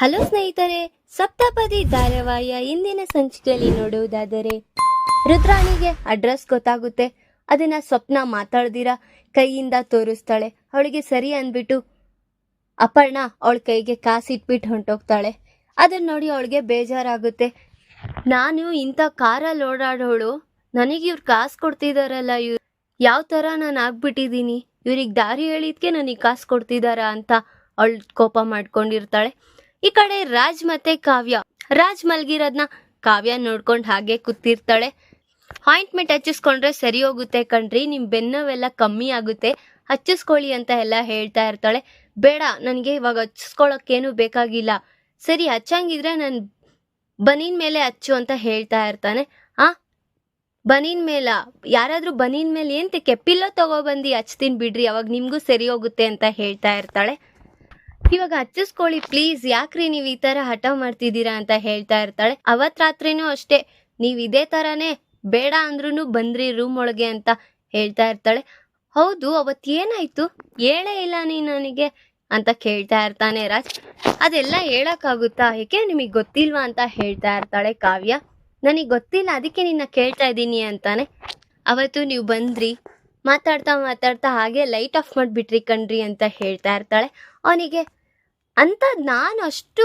Hello ಸ್ನೇಹಿತರೆ, ಸಪ್ತಪದಿ ಧಾರಾವಾಹಿಯ ಇಂದಿನ ಸಂಚಿಕೆಯಲ್ಲಿ ನೋಡುವುದಾದರೆ, ರುದ್ರಾಣಿಗೆ ಅಡ್ರೆಸ್ ಗೊತ್ತಾಗುತ್ತೆ. ಅದನ್ನ ಸ್ವಪ್ನ ಮಾತಾಡ್ದಿರ, ಕೈಯಿಂದ ತೋರಿಸ್ತಾಳೆ. ಅವಳಿಗೆ ಸರಿ ಅಂದ್ಬಿಟ್ಟು ಅಪರ್ಣ ಅವಳ ಕೈಗೆ ಕಾಸಿಟ್ಬಿಟ್ಟು ಹೊಂಟೋಗ್ತಾಳೆ. ಅದನ್ನ ನೋಡಿ ಅವಳಿಗೆ ಬೇಜಾರಾಗುತ್ತೆ. ನಾನು ಇಂಥ ಕಾರಲ್ಲಿ ಓಡಾಡೋಳು, ನನಗೆ ಇವ್ರು ಕಾಸು ಕೊಡ್ತಿದಾರಲ್ಲ ಇವ್ರು. ಯಾವ ಥರ ನಾನು ಆಗ್ಬಿಟ್ಟಿದ್ದೀನಿ. ಇವ್ರಿಗೆ ದಾರಿ ಹೇಳಿದ್ಕೆ ನನಗೆ ಕಾಸು ಕೊಡ್ತಿದಾರ ಅಂತ ಅವಳು ಕೋಪ ಮಾಡ್ಕೊಂಡಿರ್ತಾಳೆ. ಈ ಕಡೆ ರಾಜ್ ಮತ್ತೆ ಕಾವ್ಯ. ರಾಜ್ ಮಲ್ಗಿರೋದ್ನ ಕಾವ್ಯ ನೋಡ್ಕೊಂಡು ಹಾಗೆ ಕೂತಿರ್ತಾಳೆ. ಆಯಿಂಟ್ಮೆಂಟ್ ಹಚ್ಚಿಸ್ಕೊಂಡ್ರೆ ಸರಿ ಹೋಗುತ್ತೆ ಕಣ್ರಿ, ನಿಮ್ ಬೆನ್ನವೆಲ್ಲ ಕಮ್ಮಿ ಆಗುತ್ತೆ. ಹಚ್ಚಿಸ್ಕೊಳ್ಳಿ ಅಂತ ಎಲ್ಲ ಹೇಳ್ತಾ ಇರ್ತಾಳೆ. ಬೇಡ, ನನಗೆ ಇವಾಗ ಹಚ್ಚಿಸ್ಕೊಳ್ಳೋಕ್ಕೇನು ಬೇಕಾಗಿಲ್ಲ. ಸರಿ, ಹಚ್ಚಂಗಿದ್ರೆ ನಾನು ಬನೀನ್ ಮೇಲೆ ಹಚ್ಚು ಅಂತ ಹೇಳ್ತಾ ಇರ್ತಾನೆ. ಆ, ಬನೀನ್ ಮೇಲ, ಯಾರಾದ್ರೂ ಬನೀನ್ ಮೇಲೆ ಏಂತೆ ಕೆಪ್ಪಿಲ್ಲ ತಗೊಬಂದು ಹಚ್ತೀನಿ ಬಿಡ್ರಿ, ಅವಾಗ ನಿಮಗೂ ಸರಿ ಹೋಗುತ್ತೆ ಅಂತ ಹೇಳ್ತಾ ಇರ್ತಾಳೆ. ಇವಾಗ ಹಚ್ಚಿಸ್ಕೊಳ್ಳಿ ಪ್ಲೀಸ್ ಯಾಕ್ರಿ ನೀವು ಈ ತರ ಹಠ ಮಾಡ್ತಿದ್ದೀರಾ ಅಂತ ಹೇಳ್ತಾ ಇರ್ತಾಳೆ. ಅವತ್ ರಾತ್ರಿನೂ ಅಷ್ಟೇ. ನೀವು ಇದೇ ತರಾನೇ ಬೇಡ ಅಂದ್ರೂ ಬಂದ್ರಿ ರೂಮ್ ಒಳಗೆ ಅಂತ ಹೇಳ್ತಾ ಇರ್ತಾಳೆ. ಹೌದು, ಅವತ್ ಏನಾಯ್ತು? ಹೇಳೇ ಇಲ್ಲ ನೀ ನನಗೆ ಅಂತ ಕೇಳ್ತಾ ಇರ್ತಾನೆ ರಾಜ್. ಅದೆಲ್ಲ ಹೇಳಕ್ಕಾಗುತ್ತಾ? ಏಕೆ ನಿಮಗೆ ಗೊತ್ತಿಲ್ವಾ ಅಂತ ಹೇಳ್ತಾ ಇರ್ತಾಳೆ ಕಾವ್ಯ. ನನಗೆ ಗೊತ್ತಿಲ್ಲ, ಅದಕ್ಕೆ ನಿನ್ನ ಕೇಳ್ತಾ ಇದ್ದೀನಿ ಅಂತಾನೆ. ಅವತ್ತು ನೀವು ಬಂದ್ರಿ. ಮಾತಾಡ್ತಾ ಮಾತಾಡ್ತಾ ಹಾಗೆ ಲೈಟ್ ಆಫ್ ಮಾಡಿಬಿಟ್ರಿ ಕಣ್ರಿ ಅಂತ ಹೇಳ್ತಾ ಇರ್ತಾಳೆ. ಅವನಿಗೆ ಅಂತ ನಾನು ಅಷ್ಟು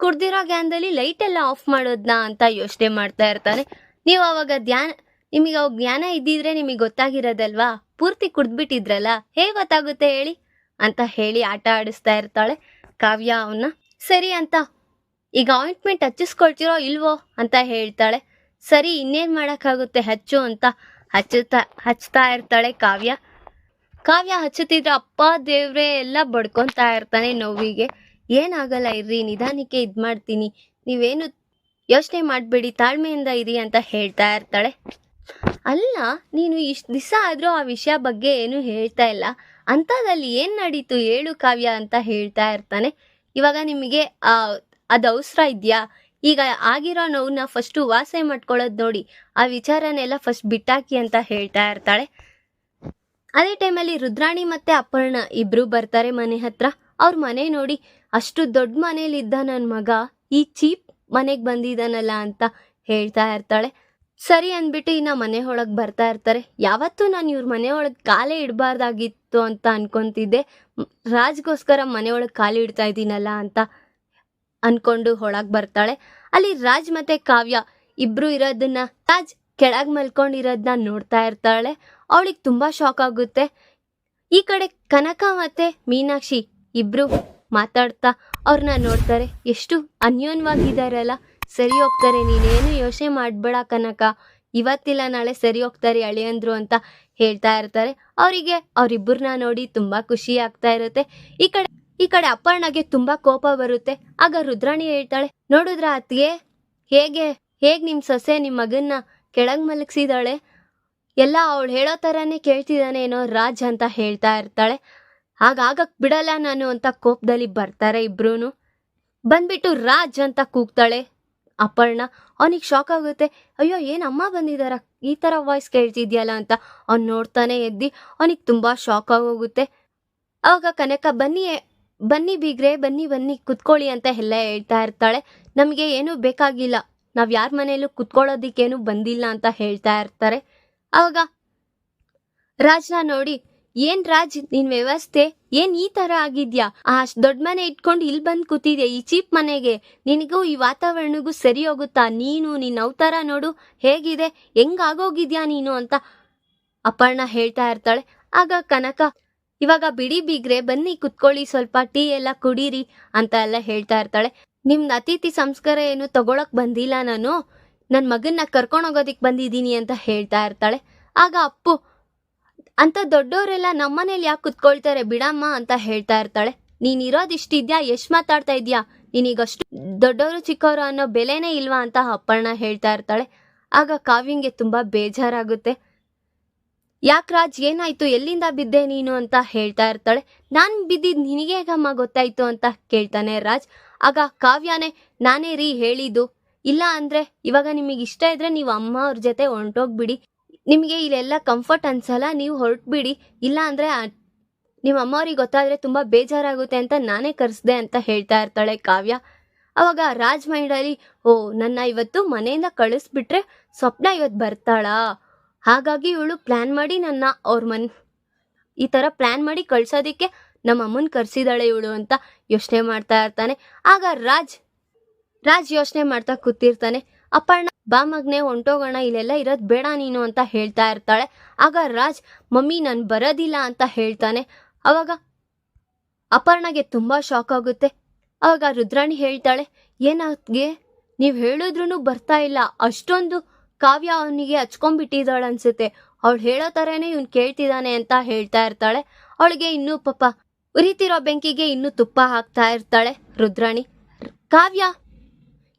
ಕುಡ್ದಿರೋ ಜ್ಞಾನದಲ್ಲಿ ಲೈಟ್ ಎಲ್ಲ ಆಫ್ ಮಾಡೋದ್ನ ಅಂತ ಯೋಚನೆ ಮಾಡ್ತಾ ಇರ್ತಾನೆ. ನೀವು ಅವಾಗ ಧ್ಯಾನ, ನಿಮಗೆ ಅವಾಗ ಜ್ಞಾನ ಇದ್ದಿದ್ರೆ ನಿಮಗೆ ಗೊತ್ತಾಗಿರೋದಲ್ವಾ? ಪೂರ್ತಿ ಕುಡ್ದ್ಬಿಟ್ಟಿದ್ರಲ್ಲ? ಹೇಗೆ ಗೊತ್ತಾಗುತ್ತೆ ಹೇಳಿ? ಅಂತ ಹೇಳಿ ಆಟ ಆಡಿಸ್ತಾ ಇರ್ತಾಳೆ ಕಾವ್ಯ ಅವನ್ನ ಸರಿ ಅಂತ, ಈಗ ಆಯಿಂಟ್ಮೆಂಟ್ ಹಚ್ಚಿಸ್ಕೊಳ್ತಿರೋ ಇಲ್ವೋ ಅಂತ ಹೇಳ್ತಾಳೆ. ಸರಿ, ಇನ್ನೇನು ಮಾಡೋಕ್ಕಾಗುತ್ತೆ? ಹಚ್ಚು ಅಂತ ಹಚ್ಚುತ್ತಾ, ಹಚ್ತಾ ಇರ್ತಾಳೆ ಕಾವ್ಯ. ಕಾವ್ಯ ಹಚ್ಚುತ್ತಿದ್ರೆ ಅಪ್ಪ, ದೇವ್ರೆ ಎಲ್ಲ ಬಡ್ಕೊತಾ ಇರ್ತಾನೆ ನೋವಿಗೆ. ಏನಾಗಲ್ಲ ಇರ್ರಿ, ನಿಧಾನಕ್ಕೆ ಇದು ಮಾಡ್ತೀನಿ. ನೀವೇನು ಯೋಚನೆ ಮಾಡಬೇಡಿ, ತಾಳ್ಮೆಯಿಂದ ಇರಿ ಅಂತ ಹೇಳ್ತಾ ಇರ್ತಾಳೆ. ಅಲ್ಲ, ನೀನು ಇಷ್ಟು ದಿವಸ ಆದರೂ ಆ ವಿಷಯ ಬಗ್ಗೆ ಏನು ಹೇಳ್ತಾ ಇಲ್ಲ. ಅಂಥದ್ದಲ್ಲಿ ಏನು ನಡೀತು ಹೇಳು ಕಾವ್ಯ ಅಂತ ಹೇಳ್ತಾ ಇರ್ತಾನೆ. ಇವಾಗ ನಿಮಗೆ ಅದು ಅವಸರ ಇದೆಯಾ? ಈಗ ಆಗಿರೋ ನೋವನ್ನ ಫಸ್ಟು ವಾಸೆ ಮಾಡ್ಕೊಳ್ಳೋದು ನೋಡಿ. ಆ ವಿಚಾರನೆಲ್ಲ ಫಸ್ಟ್ ಬಿಟ್ಟಾಕಿ ಅಂತ ಹೇಳ್ತಾ ಇರ್ತಾಳೆ. ಅದೇ ಟೈಮಲ್ಲಿ ರುದ್ರಾಣಿ ಮತ್ತೆ ಅಪರ್ಣ ಇಬ್ರು ಬರ್ತಾರೆ ಮನೆ ಹತ್ರ. ಅವ್ರ ಮನೆ ನೋಡಿ, ಅಷ್ಟು ದೊಡ್ಡ ಮನೇಲಿದ್ದ ನನ್ನ ಮಗ ಈ ಚೀಪ್ ಮನೆಗೆ ಬಂದಿದ್ದಾನಲ್ಲ ಅಂತ ಹೇಳ್ತಾ ಇರ್ತಾಳೆ. ಸರಿ ಅಂದ್ಬಿಟ್ಟು ಇನ್ನು ಮನೆ ಒಳಗೆ ಬರ್ತಾ ಇರ್ತಾರೆ. ಯಾವತ್ತೂ ನಾನು ಇವ್ರ ಮನೆ ಒಳಗೆ ಕಾಲೇ ಇಡಬಾರ್ದಾಗಿತ್ತು ಅಂತ ಅನ್ಕೊಂತಿದ್ದೆ. ರಾಜ್ಗೋಸ್ಕರ ಮನೆ ಒಳಗೆ ಕಾಲು ಇಡ್ತಾ ಇದ್ದೀನಲ್ಲ ಅಂತ ಅನ್ಕೊಂಡು ಒಳಗೆ ಬರ್ತಾಳೆ. ಅಲ್ಲಿ ರಾಜ್ ಮತ್ತೆ ಕಾವ್ಯ ಇಬ್ರು ಇರೋದನ್ನ ರಾಜ್ ಕೆಳಗೆ ಮಲ್ಕೊಂಡಿರೋದನ್ನ ನೋಡ್ತಾ ಇರ್ತಾಳೆ. ಅವಳಿಗೆ ತುಂಬಾ ಶಾಕ್ ಆಗುತ್ತೆ. ಈ ಕಡೆ ಕನಕ ಮತ್ತೆ ಮೀನಾಕ್ಷಿ ಇಬ್ರು ಮಾತಾಡ್ತಾ ಅವ್ರನ್ನ ನೋಡ್ತಾರೆ. ಎಷ್ಟು ಅನ್ಯೋನ್ಯವಾಗಿದ್ದಾರಲ್ಲ. ಸರಿ ಹೋಗ್ತಾರೆ, ನೀನೇನು ಯೋಚನೆ ಮಾಡಬೇಡ ಕನಕ. ಇವತ್ತಿಲ್ಲ, ನಾಳೆ ಸರಿ ಹೋಗ್ತಾರೆ, ಅಳಿಯಂದ್ರು ಅಂತ ಹೇಳ್ತಾ ಇರ್ತಾರೆ. ಅವರಿಗೆ ಅವರಿಬ್ಬರನ್ನ ನೋಡಿ ತುಂಬಾ ಖುಷಿ ಆಗ್ತಾ ಇರುತ್ತೆ. ಈ ಕಡೆ ಈ ಕಡೆ ಅಪ್ಪಣ್ಣಗೆ ತುಂಬಾ ಕೋಪ ಬರುತ್ತೆ. ಆಗ ರುದ್ರಾಣಿ ಹೇಳ್ತಾಳೆ ನೋಡಿದ್ರ ಅತ್ತಿಗೆ ಹೇಗೆ, ಹೇಗ್ ನಿಮ್ಮ ಸೊಸೆ ನಿಮ್ಮ ಮಗನ್ನ ಕೆಳಗೆ ಮಲಗಿಸಿದಾಳೆ. ಎಲ್ಲ ಅವಳು ಹೇಳೋ ಥರನೇ ಕೇಳ್ತಿದ್ದಾನೇನೋ ರಾಜ್ ಅಂತ ಹೇಳ್ತಾ ಇರ್ತಾಳೆ. ಹಾಗಾಗಕ್ಕೆ ಬಿಡಲ್ಲ ನಾನು ಅಂತ ಕೋಪದಲ್ಲಿ ಬರ್ತಾರೆ ಇಬ್ರು ಬಂದ್ಬಿಟ್ಟು ರಾಜ್ ಅಂತ ಕೂಗ್ತಾಳೆ. ಅಪರ್ಣ, ಅವನಿಗೆ ಶಾಕ್ ಆಗುತ್ತೆ. ಅಯ್ಯೋ, ಏನು ಅಮ್ಮ ಬಂದಿದ್ದಾರ ಈ ಥರ ವಾಯ್ಸ್ ಕೇಳ್ತಿದ್ಯಲ್ಲ ಅಂತ ಅವ್ನು ನೋಡ್ತಾನೆ ಎದ್ದು ಅವನಿಗೆ ತುಂಬ ಶಾಕ್ ಆಗೋಗುತ್ತೆ. ಅವಾಗ ಕನಕ, ಬನ್ನಿ ಬನ್ನಿ ಬೀಗ್ರೆ, ಬನ್ನಿ ಬನ್ನಿ ಕುತ್ಕೊಳ್ಳಿ ಅಂತ ಎಲ್ಲ ಹೇಳ್ತಾ ಇರ್ತಾಳೆ. ನಮಗೆ ಏನೂ ಬೇಕಾಗಿಲ್ಲ. ನಾವು ಯಾರ ಮನೆಯಲ್ಲೂ ಕುತ್ಕೊಳ್ಳೋದಿಕ್ಕೇನು ಬಂದಿಲ್ಲ ಅಂತ ಹೇಳ್ತಾ ಇರ್ತಾರೆ. ಅವಾಗ ರಾಜ್ನ ನೋಡಿ, ಏನ್ ರಾಜ್, ನಿನ್ ವ್ಯವಸ್ಥೆ ಏನ್ ಈ ತರ ಆಗಿದ್ಯಾ? ಆ ದೊಡ್ಡ ಮನೆ ಇಟ್ಕೊಂಡು ಇಲ್ಲಿ ಬಂದ್ ಕೂತಿದ್ಯಾ? ಈ ಚೀಪ್ ಮನೆಗೆ. ನಿನಗೂ ಈ ವಾತಾವರಣಗೂ ಸರಿ ಹೋಗುತ್ತಾ? ನೀನು ನಿನ್ನ ಅವತಾರ ನೋಡು, ಹೇಗಿದೆ? ಹೆಂಗಾಗೋಗಿದ್ಯಾ ನೀನು? ಅಂತ ಅಪರ್ಣ ಹೇಳ್ತಾ ಇರ್ತಾಳೆ. ಆಗ ಕನಕ, ಇವಾಗ ಬಿಡಿ ಬೀಗ್ರೆ, ಬನ್ನಿ ಕುತ್ಕೊಳ್ಳಿ, ಸ್ವಲ್ಪ ಟೀ ಎಲ್ಲ ಕುಡೀರಿ ಅಂತ ಎಲ್ಲ ಹೇಳ್ತಾ ಇರ್ತಾಳೆ. ನಿಮ್ದು ಅತಿಥಿ ಸಂಸ್ಕಾರ ಏನು ತಗೊಳಕ್ ಬಂದಿಲ್ಲ ನಾನು. ನನ್ನ ಮಗನ್ನ ಕರ್ಕೊಂಡು ಹೋಗೋದಿಕ್ ಬಂದಿದ್ದೀನಿ ಅಂತ ಹೇಳ್ತಾ ಇರ್ತಾಳೆ. ಆಗ ಅಪ್ಪು, ಅಂತ ದೊಡ್ಡವರೆಲ್ಲ ನಮ್ಮನೇಲಿ ಯಾಕೆ ಕುತ್ಕೊಳ್ತಾರೆ ಬಿಡಮ್ಮ ಅಂತ ಹೇಳ್ತಾ ಇರ್ತಾಳೆ. ನೀನ್ ಇರೋದಿಷ್ಟಿದ್ಯಾ? ಎಷ್ಟು ಮಾತಾಡ್ತಾ ಇದ್ಯಾ? ನೀನೀಗಷ್ಟು ದೊಡ್ಡವರು ಚಿಕ್ಕವರು ಅನ್ನೋ ಬೆಲೆನೇ ಇಲ್ವಾ? ಅಂತ ಅಪ್ಪಣ್ಣ ಹೇಳ್ತಾ ಇರ್ತಾಳೆ. ಆಗ ಕಾವ್ಯಂಗೆ ತುಂಬಾ ಬೇಜಾರಾಗುತ್ತೆ. ಯಾಕೆ ರಾಜ್, ಏನಾಯ್ತು? ಎಲ್ಲಿಂದ ಬಿದ್ದೆ ನೀನು? ಅಂತ ಹೇಳ್ತಾ ಇರ್ತಾಳೆ. ನಾನು ಬಿದ್ದಿದ್ ನಿನಗೆ ಹೇಗಮ್ಮ ಗೊತ್ತಾಯ್ತು? ಅಂತ ಕೇಳ್ತಾನೆ ರಾಜ್. ಆಗ ಕಾವ್ಯನೇ, ನಾನೇ ರೀ ಹೇಳಿದ್ದು. ಇಲ್ಲ ಅಂದ್ರೆ ಇವಾಗ ನಿಮಗೆ ಇಷ್ಟ ಇದ್ರೆ ನೀವು ಅಮ್ಮ ಅವ್ರ ಜೊತೆ ಹೊಂಟೋಗ್ಬಿಡಿ. ನಿಮಗೆ ಇಲ್ಲೆಲ್ಲ ಕಂಫರ್ಟ್ ಅನ್ಸಲ್ಲ, ನೀವು ಹೊರಟ್ಬಿಡಿ. ಇಲ್ಲ ಅಂದ್ರೆ ನಿಮ್ಮ ಅಮ್ಮವ್ರಿಗೆ ಗೊತ್ತಾದ್ರೆ ತುಂಬಾ ಬೇಜಾರಾಗುತ್ತೆ ಅಂತ ನಾನೇ ಕರೆಸ್ದೆ ಅಂತ ಹೇಳ್ತಾ ಇರ್ತಾಳೆ ಕಾವ್ಯ. ಅವಾಗ ರಾಜ್ ಮೈಂಡಲ್ಲಿ ಓ, ನನ್ನ ಇವತ್ತು ಮನೆಯಿಂದ ಕಳಿಸ್ಬಿಟ್ರೆ ಸ್ವಪ್ನ ಇವತ್ತು ಬರ್ತಾಳಾ? ಹಾಗಾಗಿ ಇವಳು ಪ್ಲ್ಯಾನ್ ಮಾಡಿ ನನ್ನ ಅವ್ರ ಮನ್, ಈ ಥರ ಪ್ಲ್ಯಾನ್ ಮಾಡಿ ಕಳ್ಸೋದಕ್ಕೆ ನಮ್ಮ ಅಮ್ಮನ ಕರ್ಸಿದಾಳೆ ಇವಳು ಅಂತ ಯೋಚನೆ ಮಾಡ್ತಾ ಇರ್ತಾನೆ. ಆಗ ರಾಜ್ ರಾಜ್ ಯೋಚನೆ ಮಾಡ್ತಾ ಕೂತಿರ್ತಾನೆ. ಅಪ್ಪಣ್ಣ, ಬಾ ಮಗ್ನೆ, ಹೊಂಟೋಗೋಣ, ಇಲ್ಲೆಲ್ಲ ಇರೋದು ಬೇಡ ನೀನು ಅಂತ ಹೇಳ್ತಾ ಇರ್ತಾಳೆ. ಆಗ ರಾಜ್, ಮಮ್ಮಿ ನಾನು ಬರೋದಿಲ್ಲ ಅಂತ ಹೇಳ್ತಾನೆ. ಅವಾಗ ಅಪರ್ಣಗೆ ತುಂಬ ಶಾಕ್ ಆಗುತ್ತೆ. ಅವಾಗ ರುದ್ರಾಣಿ ಹೇಳ್ತಾಳೆ ಏನಾಗೆ ನೀವು ಹೇಳಿದ್ರೂ ಬರ್ತಾ ಇಲ್ಲ. ಅಷ್ಟೊಂದು ಕಾವ್ಯ ಅವನಿಗೆ ಹಚ್ಕೊಂಡ್ಬಿಟ್ಟಿದ್ದಾಳೆ ಅನ್ಸುತ್ತೆ ಅವಳು ಹೇಳೋ ಥರನೇ ಇವ್ನು ಕೇಳ್ತಿದ್ದಾನೆ ಅಂತ ಹೇಳ್ತಾ ಇರ್ತಾಳೆ. ಅವಳಿಗೆ ಇನ್ನೂ ಪಾಪ ಉರಿತಿರೋ ಬೆಂಕಿಗೆ ಇನ್ನೂ ತುಪ್ಪ ಹಾಕ್ತಾ ಇರ್ತಾಳೆ ರುದ್ರಾಣಿ. ಕಾವ್ಯ,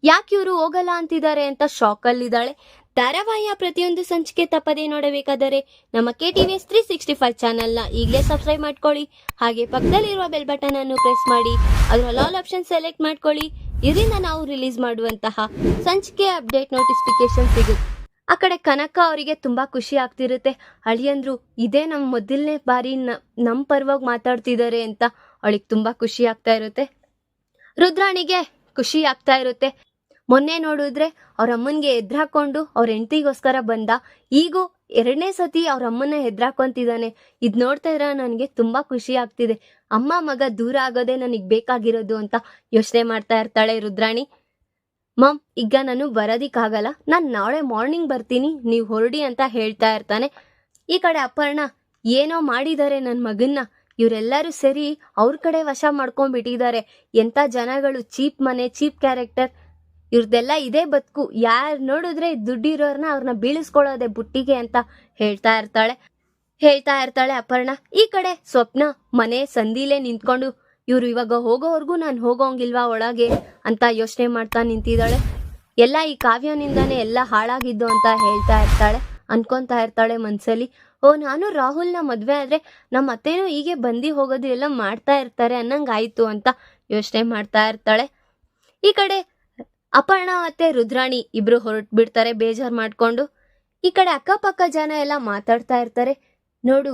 ಯಾಕೆ ಇವರು ಹೋಗಲ್ಲ ಅಂತಿದ್ದಾರೆ ಅಂತ ಶಾಕಲ್ಲಿದ್ದಾಳೆ ಧಾರಾವಾಹಿಯ ಪ್ರತಿಯೊಂದು ಸಂಚಿಕೆ ತಪ್ಪದೇ ನೋಡಬೇಕಾದರೆ ನಮ್ಮ K T V S three sixty five ಚಾನಲ್ನ ಈಗಲೇ ಸಬ್ಸ್ಕ್ರೈಬ್ ಮಾಡ್ಕೊಳ್ಳಿ. ಹಾಗೆ ಪಕ್ಕದಲ್ಲಿರುವ ಬೆಲ್ ಬಟನ್ ಅನ್ನು ಪ್ರೆಸ್ ಮಾಡಿ ಅದರ ಲಾಲ್ ಆಪ್ಷನ್ ಸೆಲೆಕ್ಟ್ ಮಾಡ್ಕೊಳ್ಳಿ. ಇದರಿಂದ ನಾವು ರಿಲೀಸ್ ಮಾಡುವಂತಹ ಸಂಚಿಕೆ ಅಪ್ಡೇಟ್ ನೋಟಿಫಿಕೇಶನ್ ಸಿಗುತ್ತೆ. ಆ ಕಡೆ ಕನಕ ಅವರಿಗೆ ತುಂಬಾ ಖುಷಿ ಆಗ್ತಿರುತ್ತೆ. ಅಳಿಯಂದ್ರು ಇದೇ ನಮ್ಮ ಮೊದಲನೇ ಬಾರಿ ನಮ್ಮ ಪರವಾಗಿ ಮಾತಾಡ್ತಿದ್ದಾರೆ ಅಂತ ಅವಳಿಗೆ ತುಂಬಾ ಖುಷಿ ಆಗ್ತಾ ಇರುತ್ತೆ. ರುದ್ರಾಣಿಗೆ ಖುಷಿ ಆಗ್ತಾ ಇರುತ್ತೆ. ಮೊನ್ನೆ ನೋಡಿದ್ರೆ ಅವ್ರ ಅಮ್ಮನ್ಗೆ ಎದ್ರಾಕೊಂಡು ಅವ್ರ ಹೆಂಡತಿಗೋಸ್ಕರ ಬಂದ. ಈಗೂ ಎರಡನೇ ಸತಿ ಅವ್ರ ಅಮ್ಮನ ಹೆದ್ರಾಕೊಂತಿದ್ದಾನೆ ಇದ್ ನೋಡ್ತಾ ಇರೋ ನನಗೆ ತುಂಬಾ ಖುಷಿ ಆಗ್ತಿದೆ. ಅಮ್ಮ ಮಗ ದೂರ ಆಗೋದೇ ನನಗೆ ಬೇಕಾಗಿರೋದು ಅಂತ ಯೋಚನೆ ಮಾಡ್ತಾ ಇರ್ತಾಳೆ ರುದ್ರಾಣಿ. ಮಮ್, ಈಗ ನಾನು ಬರೋದಿಕ್ಕಾಗಲ್ಲ. ನಾನು ನಾಳೆ ಮಾರ್ನಿಂಗ್ ಬರ್ತೀನಿ. ನೀವು ಹೊರಡಿ ಅಂತ ಹೇಳ್ತಾ ಇರ್ತಾನೆ. ಈ ಕಡೆ ಅಪರ್ಣ ಏನೋ ಮಾಡಿದ್ದಾರೆ ನನ್ನ ಮಗನ್ನ. ಇವರೆಲ್ಲರೂ ಸರಿ ಅವ್ರ ಕಡೆ ವಶ ಮಾಡ್ಕೊಂಡ್ಬಿಟ್ಟಿದ್ದಾರೆ ಎಂಥ ಜನಗಳು, ಚೀಪ್ ಮನೆ, ಚೀಪ್ ಕ್ಯಾರೆಕ್ಟರ್. ಇವ್ರದ್ದೆಲ್ಲ ಇದೇ ಬದುಕು. ಯಾರು ನೋಡಿದ್ರೆ ದುಡ್ಡಿರೋರ್ನ ಅವ್ರನ್ನ ಬೀಳಿಸ್ಕೊಳ್ಳೋದೆ ಬುಟ್ಟಿಗೆ ಅಂತ ಹೇಳ್ತಾ ಇರ್ತಾಳೆ. ಹೇಳ್ತಾ ಇರ್ತಾಳೆ ಅಪರ್ಣ. ಈ ಕಡೆ ಸ್ವಪ್ನ, ಮನೆ, ಸಂದಿಲೇ ನಿಂತ್ಕೊಂಡು ಇವ್ರು ಇವಾಗ ಹೋಗೋವರೆಗೂ ನಾನು ಹೋಗೋಂಗಿಲ್ವಾ ಒಳಗೆ ಅಂತ ಯೋಚನೆ ಮಾಡ್ತಾ ನಿಂತಿದ್ದಾಳೆ. ಎಲ್ಲ ಈ ಕಾವ್ಯನಿಂದಾನೇ ಎಲ್ಲ ಹಾಳಾಗಿದ್ದು ಅಂತ ಹೇಳ್ತಾ ಇರ್ತಾಳೆ, ಅನ್ಕೊಂತ ಇರ್ತಾಳೆ ಮನ್ಸಲ್ಲಿ. ಓ, ನಾನು ರಾಹುಲ್ನ ಮದ್ವೆ ಆದ್ರೆ ನಮ್ಮ ಅತ್ತೆನೂ ಹೀಗೆ ಬಂದು ಹೋಗೋದು ಎಲ್ಲ ಮಾಡ್ತಾ ಇರ್ತಾರೆ ಅನ್ನಂಗಾಯ್ತು ಅಂತ ಯೋಚನೆ ಮಾಡ್ತಾ ಇರ್ತಾಳೆ. ಈ ಕಡೆ ಅಪರ್ಣ ಮತ್ತೆ ರುದ್ರಾಣಿ ಇಬ್ರು ಹೊರಟು ಬಿಡ್ತಾರೆ ಬೇಜಾರು ಮಾಡ್ಕೊಂಡು. ಈ ಕಡೆ ಅಕ್ಕಪಕ್ಕ ಜನ ಎಲ್ಲ ಮಾತಾಡ್ತಾ ಇರ್ತಾರೆ. ನೋಡು,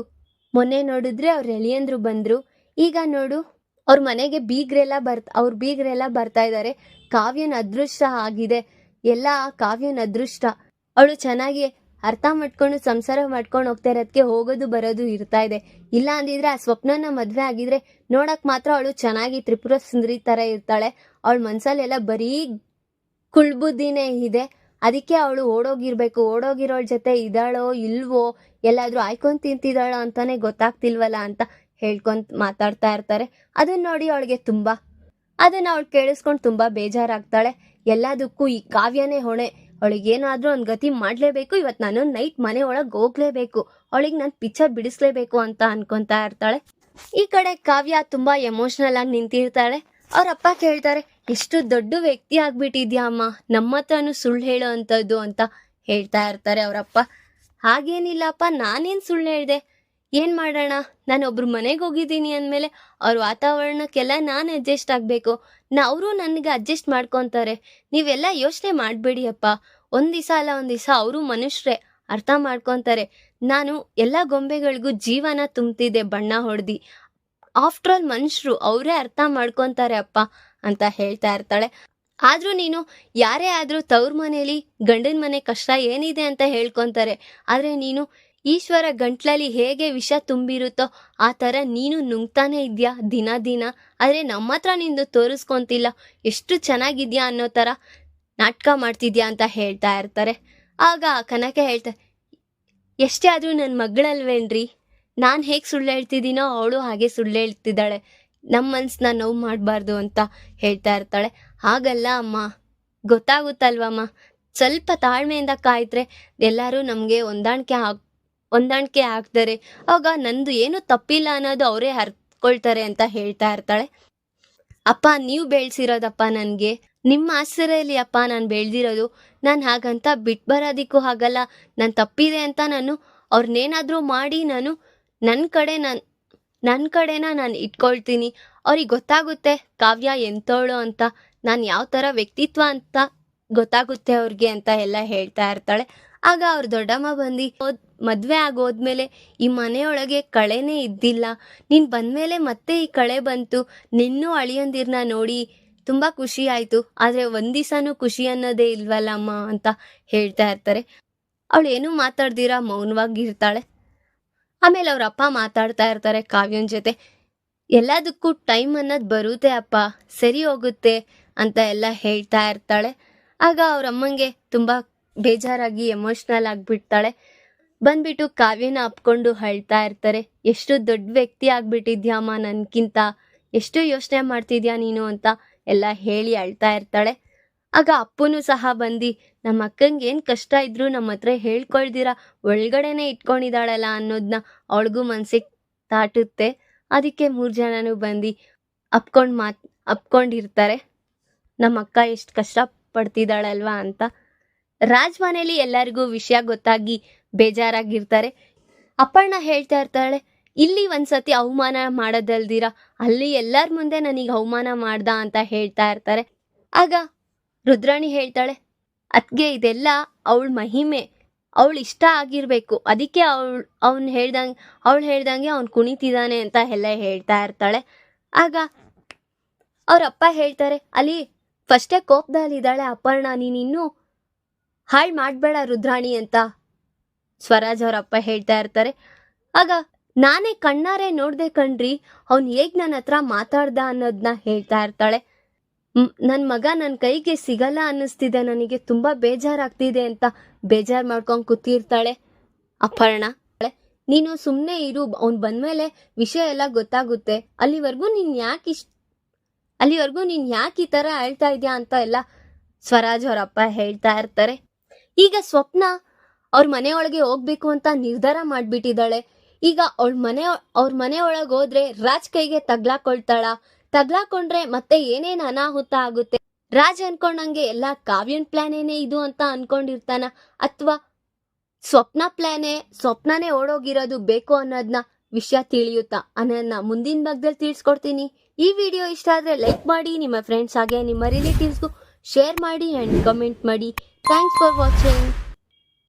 ಮೊನ್ನೆ ನೋಡಿದ್ರೆ ಅವ್ರ ಎಳಿಯಂದ್ರು ಬಂದ್ರು. ಈಗ ನೋಡು ಅವ್ರ ಮನೆಗೆ ಬೀಗ್ರೆಲ್ಲ ಬರ್ತ ಅವ್ರ ಬೀಗ್ರೆಲ್ಲ ಬರ್ತಾ ಇದ್ದಾರೆ ಕಾವ್ಯನ ಅದೃಷ್ಟ ಆಗಿದೆ. ಎಲ್ಲ ಕಾವ್ಯನ ಅದೃಷ್ಟ. ಅವಳು ಚೆನ್ನಾಗಿ ಅರ್ಥ ಮಾಡ್ಕೊಂಡು, ಸಂಸಾರ ಮಾಡ್ಕೊಂಡು ಹೋಗ್ತಾ ಇರೋದಕ್ಕೆ ಹೋಗೋದು ಬರೋದು ಇರ್ತಾ ಇದೆ. ಇಲ್ಲ ಅಂದಿದ್ರೆ ಆ ಸ್ವಪ್ನನ ಮದ್ವೆ ಆಗಿದ್ರೆ ನೋಡಕ್ ಮಾತ್ರ ಅವಳು ಚೆನ್ನಾಗಿ ತ್ರಿಪುರ ಸುಂದರಿ ತರ ಇರ್ತಾಳೆ. ಅವಳ ಮನ್ಸಲ್ಲೆಲ್ಲ ಬರೀ ಕುಳ್ಬುದ್ದಿನೇ ಇದೆ. ಅದಕ್ಕೆ ಅವಳು ಓಡೋಗಿರ್ಬೇಕು. ಓಡೋಗಿರೋಳ ಜೊತೆ ಇದ್ದಾಳೋ ಇಲ್ವೋ, ಎಲ್ಲಾದ್ರೂ ಆಯ್ಕೊಂಡು ತಿಂತಿದ್ದಾಳೋ ಅಂತಾನೆ ಗೊತ್ತಾಗ್ತಿಲ್ವಲ್ಲ ಅಂತ ಹೇಳ್ಕೊಂತ ಮಾತಾಡ್ತಾ ಇರ್ತಾರೆ. ಅದನ್ನ ನೋಡಿ ಅವಳಿಗೆ ತುಂಬಾ, ಅದನ್ನ ಅವಳು ಕೇಳಿಸ್ಕೊಂಡು ತುಂಬಾ ಬೇಜಾರಾಗ್ತಾಳೆ. ಎಲ್ಲದಕ್ಕೂ ಈ ಕಾವ್ಯನೇ ಹೊಣೆ. ಅವಳಿಗೇನಾದ್ರೂ ಒಂದು ಗತಿ ಮಾಡ್ಲೇಬೇಕು. ಇವತ್ತು ನಾನು ನೈಟ್ ಮನೆ ಒಳಗೆ ಹೋಗ್ಲೇಬೇಕು. ಅವಳಿಗೆ ನಾನು ಪಿಕ್ಚರ್ ಬಿಡಿಸ್ಲೇಬೇಕು ಅಂತ ಅನ್ಕೊಂತಾ ಇರ್ತಾಳೆ. ಈ ಕಡೆ ಕಾವ್ಯ ತುಂಬಾ ಎಮೋಷನಲ್ ಆಗಿ ನಿಂತಿರ್ತಾಳೆ. ಅವ್ರ ಅಪ್ಪ ಕೇಳ್ತಾರೆ ಎಷ್ಟು ದೊಡ್ಡ ವ್ಯಕ್ತಿ ಆಗ್ಬಿಟ್ಟಿದ್ಯಾ ಅಮ್ಮ? ನಮ್ಮ ಹತ್ರನೂ ಸುಳ್ಳು ಹೇಳೋ ಅಂತ ಹೇಳ್ತಾ ಇರ್ತಾರೆ ಅವರಪ್ಪ ಹಾಗೇನಿಲ್ಲಪ್ಪ, ನಾನೇನು ಸುಳ್ಳು ಹೇಳಿದೆ? ಏನು ಮಾಡೋಣ? ನಾನು ಒಬ್ರು ಮನೆಗೆ ಹೋಗಿದ್ದೀನಿ ಅಂದಮೇಲೆ ಅವ್ರ ವಾತಾವರಣಕ್ಕೆಲ್ಲ ನಾನು ಅಡ್ಜಸ್ಟ್ ಆಗಬೇಕು. ನಾ ಅವರು ನನಗೆ ಅಡ್ಜಸ್ಟ್ ಮಾಡ್ಕೊತಾರೆ. ನೀವೆಲ್ಲ ಯೋಚನೆ ಮಾಡಬೇಡಿ ಅಪ್ಪ. ಒಂದು ದಿವಸ ಅಲ್ಲ, ಒಂದು ದಿವಸ ಅವರು ಮನುಷ್ಯರೇ ಅರ್ಥ ಮಾಡ್ಕೊತಾರೆ. ನಾನು ಎಲ್ಲ ಗೊಂಬೆಗಳಿಗೂ ಜೀವನ ತುಂಬ್ತಿದ್ದೆ ಬಣ್ಣ ಹೊಡೆದು. ಆಫ್ಟರ್ ಆಲ್ ಮನುಷ್ಯರು ಅವರೇ ಅರ್ಥ ಮಾಡ್ಕೊತಾರೆ ಅಪ್ಪ ಅಂತ ಹೇಳ್ತಾ ಇರ್ತಾಳೆ. ಆದರೂ ನೀನು ಯಾರೇ ಆದರೂ ತವ್ರ ಮನೇಲಿ ಗಂಡನ ಮನೆ ಕಷ್ಟ ಏನಿದೆ ಅಂತ ಹೇಳ್ಕೊತಾರೆ. ಆದರೆ ನೀನು ಈಶ್ವರ ಗಂಟ್ಲಲ್ಲಿ ಹೇಗೆ ವಿಷ ತುಂಬಿರುತ್ತೋ ಆ ಥರ ನೀನು ನುಂಗ್ತಾನೆ ಇದೆಯಾ ದಿನ ದಿನ. ಆದರೆ ನಮ್ಮ ಹತ್ರ ನಿಂದು ತೋರಿಸ್ಕೊತಿಲ್ಲ. ಎಷ್ಟು ಚೆನ್ನಾಗಿದ್ಯಾ ಅನ್ನೋ ಥರ ನಾಟಕ ಮಾಡ್ತಿದ್ಯಾ ಅಂತ ಹೇಳ್ತಾ ಇರ್ತಾರೆ. ಆಗ ಕನಕ ಹೇಳ್ತಾರೆ ಎಷ್ಟೇ ಆದರೂ ನನ್ನ ಮಗಳಲ್ವೇನ್ರಿ? ನಾನು ಹೇಗೆ ಸುಳ್ಳು ಹೇಳ್ತಿದ್ದೀನೋ ಅವಳು ಹಾಗೆ ಸುಳ್ಳು ಹೇಳ್ತಿದ್ದಾಳೆ. ನಮ್ಮ ಮನ್ಸನ್ನ ನೋವು ಮಾಡಬಾರ್ದು ಅಂತ ಹೇಳ್ತಾ ಇರ್ತಾಳೆ. ಹಾಗಲ್ಲ ಅಮ್ಮ, ಗೊತ್ತಾಗುತ್ತಲ್ವಮ್ಮ? ಸ್ವಲ್ಪ ತಾಳ್ಮೆಯಿಂದ ಕಾಯ್ತ್ರೆ ಎಲ್ಲರೂ ನಮಗೆ ಹೊಂದಾಣಿಕೆ ಹಾಕ್ ಹೊಂದಾಣಿಕೆ ಆಗ್ತಾರೆ. ಆವಾಗ ನಂದು ಏನು ತಪ್ಪಿಲ್ಲ ಅನ್ನೋದು ಅವರೇ ಹರ್ಕೊಳ್ತಾರೆ ಅಂತ ಹೇಳ್ತಾ ಇರ್ತಾಳೆ. ಅಪ್ಪ, ನೀವು ಬೆಳೆಸಿರೋದಪ್ಪ ನನಗೆ. ನಿಮ್ಮ ಆಸರೆಯಲ್ಲಿ ಅಪ್ಪ ನಾನು ಬೆಳೆದಿರೋದು. ನಾನು ಹಾಗಂತ ಬಿಟ್ಟು ಬರೋದಕ್ಕೂ ಆಗಲ್ಲ ನಾನು ತಪ್ಪಿದೆ ಅಂತ ನಾನು ಅವ್ರನ್ನೇನಾದರೂ ಮಾಡಿ ನಾನು ನನ್ನ ಕಡೆ ನಾನು ನನ್ನ ಕಡೆನ ನಾನು ಇಟ್ಕೊಳ್ತೀನಿ. ಅವ್ರಿಗೆ ಗೊತ್ತಾಗುತ್ತೆ ಕಾವ್ಯ ಎಂಥವಳು ಅಂತ. ನಾನು ಯಾವ ಥರ ವ್ಯಕ್ತಿತ್ವ ಅಂತ ಗೊತ್ತಾಗುತ್ತೆ ಅವ್ರಿಗೆ ಅಂತ ಎಲ್ಲ ಹೇಳ್ತಾ ಇರ್ತಾಳೆ. ಆಗ ಅವ್ರ ದೊಡ್ಡಮ್ಮ ಬಂದು ಮದುವೆ ಆಗೋದ್ಮೇಲೆ ಈ ಮನೆಯೊಳಗೆ ಕಳೆನೇ ಇದ್ದಿಲ್ಲ. ನೀನು ಬಂದಮೇಲೆ ಮತ್ತೆ ಈ ಕಳೆ ಬಂತು. ನಿನ್ನೂ ಅಳಿಯಂದಿರ್ನ ನೋಡಿ ತುಂಬಾ ಖುಷಿ ಆಯ್ತು. ಆದ್ರೆ ಒಂದ್ ಖುಷಿ ಅನ್ನೋದೇ ಇಲ್ವಲ್ಲಮ್ಮ ಅಂತ ಹೇಳ್ತಾ ಇರ್ತಾರೆ. ಅವಳು ಏನೂ ಮಾತಾಡ್ದಿರಾ ಮೌನವಾಗಿರ್ತಾಳೆ ಆಮೇಲೆ ಅವ್ರ ಅಪ್ಪ ಮಾತಾಡ್ತಾ ಇರ್ತಾರೆ ಕಾವ್ಯನ್ ಜೊತೆ. ಎಲ್ಲದಕ್ಕೂ ಟೈಮ್ ಅನ್ನೋದು ಬರುತ್ತೆ ಅಪ್ಪ. ಸರಿ ಹೋಗುತ್ತೆ ಅಂತ ಎಲ್ಲ ಹೇಳ್ತಾ ಇರ್ತಾಳೆ. ಆಗ ಅವ್ರ ಅಮ್ಮಂಗೆ ತುಂಬಾ ಬೇಜಾರಾಗಿ, ಎಮೋಷ್ನಲ್ ಆಗಿಬಿಡ್ತಾಳೆ. ಬಂದ್ಬಿಟ್ಟು ಕಾವ್ಯನ ಅಪ್ಕೊಂಡು ಹೇಳ್ತಾ ಇರ್ತಾರೆ. ಎಷ್ಟು ದೊಡ್ಡ ವ್ಯಕ್ತಿ ಆಗ್ಬಿಟ್ಟಿದ್ಯಾಮ್ಮ ನನ್ಕಿಂತ. ಎಷ್ಟು ಯೋಚನೆ ಮಾಡ್ತಿದ್ಯಾ ನೀನು ಅಂತ ಎಲ್ಲ ಹೇಳಿ ಅಳ್ತಾ ಇರ್ತಾಳೆ. ಆಗ ಅಪ್ಪನೂ ಸಹ ಬಂದು, ನಮ್ಮ ಅಕ್ಕಂಗೆ ಏನು ಕಷ್ಟ ಇದ್ರೂ ನಮ್ಮ ಹತ್ರ ಹೇಳ್ಕೊಳ್ದಿರ, ಒಳಗಡೆನೆ ಇಟ್ಕೊಂಡಿದ್ದಾಳಲ್ಲ ಅನ್ನೋದನ್ನ ಅವಳಿಗೂ ಮನಸ್ಸಿಗೆ ತಾಟುತ್ತೆ. ಅದಕ್ಕೆ ಮೂರು ಜನನೂ ಬಂದು ಅಪ್ಕೊಂಡು ಮಾತ್, ಅಪ್ಕೊಂಡಿರ್ತಾರೆ. ನಮ್ಮ ಅಕ್ಕ ಎಷ್ಟು ಕಷ್ಟ ಪಡ್ತಿದ್ದಾಳಲ್ವಾ ಅಂತ. ರಾಜ್ ಎಲ್ಲರಿಗೂ ವಿಷಯ ಗೊತ್ತಾಗಿ ಬೇಜಾರಾಗಿರ್ತಾರೆ. ಅಪ್ಪಣ್ಣ ಹೇಳ್ತಾ ಇರ್ತಾಳೆ, ಇಲ್ಲಿ ಒಂದ್ಸತಿ ಅವಮಾನ ಮಾಡೋದಲ್ದಿರ? ಅಲ್ಲಿ ಎಲ್ಲರ ಮುಂದೆ ನನಗೆ ಅವಮಾನ ಮಾಡ್ದ ಅಂತ ಹೇಳ್ತಾ ಇರ್ತಾರೆ. ಆಗ ರುದ್ರಾಣಿ ಹೇಳ್ತಾಳೆ ಅದ್ಗೆ ಇದೆಲ್ಲ ಅವಳ ಮಹಿಮೆ. ಅವಳು ಇಷ್ಟ ಆಗಿರಬೇಕು. ಅದಕ್ಕೆ ಅವಳು, ಅವ್ನು ಹೇಳ್ದಂಗೆ, ಅವಳು ಹೇಳ್ದಂಗೆ ಅವ್ನು ಕುಣಿತಿದ್ದಾನೆ ಅಂತ ಎಲ್ಲ ಹೇಳ್ತಾ ಇರ್ತಾಳೆ. ಆಗ ಅವ್ರ ಅಪ್ಪ ಹೇಳ್ತಾರೆ, ಅಲ್ಲಿ ಫಸ್ಟೇ ಕೋಪದಲ್ಲಿದ್ದಾಳೆ ಅಪರ್ಣ ನೀನಿನ್ನೂ ಹಾಳು ಮಾಡಬೇಡ ರುದ್ರಾಣಿ ಅಂತ. ಸ್ವರಾಜ್ ಅವ್ರ ಅಪ್ಪ ಹೇಳ್ತಾ ಇರ್ತಾರೆ. ಆಗ ನಾನೇ ಕಣ್ಣಾರೆ ನೋಡ್ದೆ ಕಣ್ರಿ, ಅವ್ನು ಹೇಗ್ ನನ್ನ ಹತ್ರ ಮಾತಾಡ್ದ ಅನ್ನೋದನ್ನ ಹೇಳ್ತಾ ಇರ್ತಾಳೆ. ನನ್ನ ಮಗ ನನ್ನ ಕೈಗೆ ಸಿಗಲ್ಲ ಅನ್ನಿಸ್ತಿದೆ, ನನಗೆ ತುಂಬಾ ಬೇಜಾರಾಗ್ತಿದೆ ಅಂತ ಬೇಜಾರ್ ಮಾಡ್ಕೊಂಡು ಕೂತಿರ್ತಾಳೆ ಅಪ್ಪರ್ಣ ನೀನು ಸುಮ್ಮನೆ ಇರು, ಅವ್ನು ಬಂದ್ಮೇಲೆ ವಿಷಯ ಎಲ್ಲ ಗೊತ್ತಾಗುತ್ತೆ. ಅಲ್ಲಿವರೆಗೂ ನೀನು ಯಾಕೆ ಇಷ್ಟ, ಅಲ್ಲಿವರೆಗೂ ನೀನು ಯಾಕೆ ಈ ಥರ ಹೇಳ್ತಾ ಇದ್ಯಾ ಅಂತ ಎಲ್ಲ ಸ್ವರಾಜ್ ಅವ್ರ ಅಪ್ಪ ಹೇಳ್ತಾ ಇರ್ತಾರೆ. ಈಗ ಸ್ವಪ್ನ ಅವ್ರ ಮನೆಯೊಳಗೆ ಹೋಗ್ಬೇಕು ಅಂತ ನಿರ್ಧಾರ ಮಾಡ್ಬಿಟ್ಟಿದ್ದಾಳೆ. ಈಗ ಅವಳ ಮನೆ, ಅವ್ರ ಮನೆ ಒಳಗೆ ಹೋದ್ರೆ ರಾಜ್ ಕೈಗೆ ತಗ್ಲಾಕೊಳ್ತಾಳ ತಗ್ಲಾಕೊಂಡ್ರೆ ಮತ್ತೆ ಏನೇನ್ ಅನಾಹುತ ಆಗುತ್ತೆ? ರಾಜ್ ಅನ್ಕೊಂಡಂಗೆ ಎಲ್ಲ ಕಾವ್ಯನ್ ಪ್ಲಾನೇನೆ ಇದು ಅಂತ ಅನ್ಕೊಂಡಿರ್ತಾನ. ಅಥವಾ ಸ್ವಪ್ನ ಪ್ಲಾನೇ, ಸ್ವಪ್ನನೇ ಓಡೋಗಿರೋದು ಬೇಕು ಅನ್ನೋದನ್ನ ವಿಷಯ ತಿಳಿಯುತ್ತಾ? ಅನ್ನೋದನ್ನ ಮುಂದಿನ ಭಾಗದಲ್ಲಿ ತಿಳಿಸ್ಕೊಡ್ತೀನಿ. ಈ ವಿಡಿಯೋ ಇಷ್ಟ ಆದ್ರೆ ಲೈಕ್ ಮಾಡಿ, ನಿಮ್ಮ ಫ್ರೆಂಡ್ಸ್ ಹಾಗೆ ನಿಮ್ಮ ರಿಲೇಟಿವ್ಸ್ಗೂ ಶೇರ್ ಮಾಡಿ ಆ್ಯಂಡ್ ಕಮೆಂಟ್ ಮಾಡಿ. Thanks for watching.